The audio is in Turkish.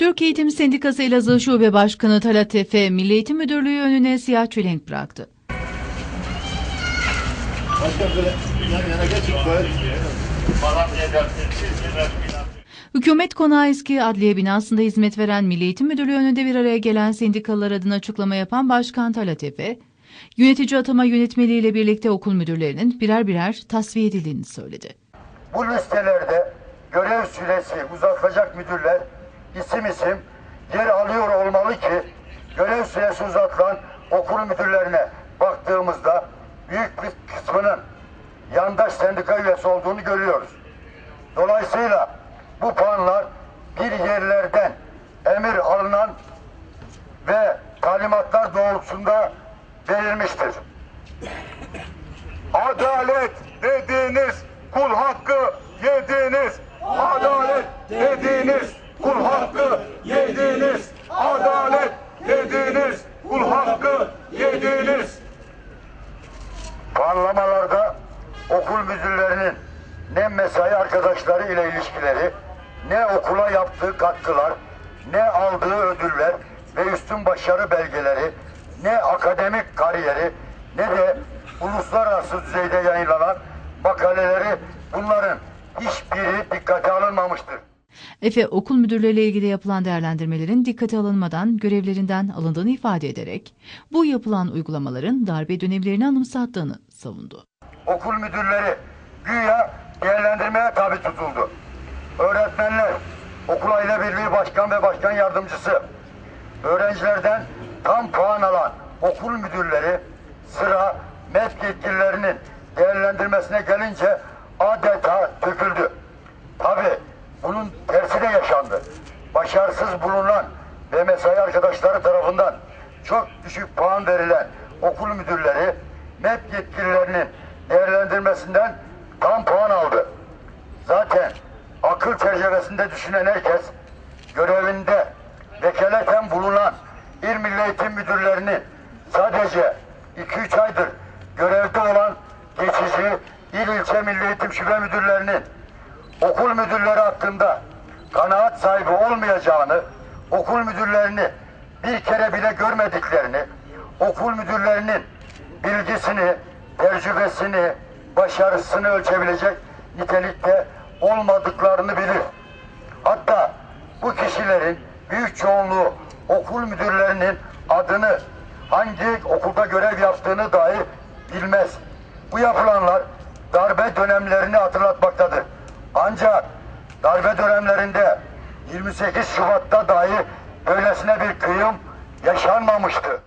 Türk Eğitim Sendikası Elazığ Şube Başkanı Talat Efe, Milli Eğitim Müdürlüğü önüne siyah çelenk bıraktı. Hükümet Konağı Eski Adliye binasında hizmet veren Milli Eğitim Müdürlüğü önünde bir araya gelen sendikalar adına açıklama yapan Başkan Talat Efe, yönetici atama yönetmeliği ile birlikte okul müdürlerinin birer birer tasfiye edildiğini söyledi. Bu listelerde görev süresi uzatılacak müdürler isim isim yer alıyor olmalı ki görev süresi uzatılan okul müdürlerine baktığımızda büyük bir kısmının yandaş sendika üyesi olduğunu görüyoruz. Dolayısıyla bu puanlar bir yerlerden emir alınan ve talimatlar doğrultusunda verilmiştir. Adalet dediğiniz kul hakkı yediniz. Adalet dediğiniz kul hakkı yediniz. Adalet dediğiniz kul hakkı yediniz. Puanlamalarda okul müdürlerinin ne mesai arkadaşları ile ilişkileri, ne okula yaptığı katkılar, ne aldığı ödüller ve üstün başarı belgeleri, ne akademik kariyeri, ne de uluslararası düzeyde yayınlanan makaleleri bunların hiçbiri dikkate alınmamıştır. Efe, okul müdürleriyle ilgili yapılan değerlendirmelerin dikkate alınmadan görevlerinden alındığını ifade ederek, bu yapılan uygulamaların darbe dönemlerini anımsattığını savundu. okul müdürleri güya değerlendirmeye tabi tutuldu. Öğretmenler, okul aile birliği başkan ve başkan yardımcısı, öğrencilerden tam puan alan okul müdürleri sıra MEP yetkililerinin değerlendirmesine gelince adeta döküldü. Tabi bunun. Başarısız bulunan ve mesai arkadaşları tarafından çok düşük puan verilen okul müdürleri MEP yetkililerinin değerlendirmesinden tam puan aldı. Zaten akıl çerçevesinde düşünen herkes görevinde vekaleten bulunan İl Milli Eğitim Müdürlerinin sadece 2-3 aydır görevde olan geçici il ilçe Milli Eğitim Şube Müdürlerinin okul müdürleri hakkında kanaat sahibi olmayacağını, okul müdürlerini bir kere bile görmediklerini, okul müdürlerinin bilgisini, tecrübesini, başarısını ölçebilecek nitelikte olmadıklarını bilir. Hatta bu kişilerin büyük çoğunluğu okul müdürlerinin adını hangi okulda görev yaptığını dahi bilmez. Bu yapılanlar darbe dönemlerini hatırlatmaktadır. Ancak darbe dönemlerinde 28 Şubat'ta dahi böylesine bir kıyım yaşanmamıştı.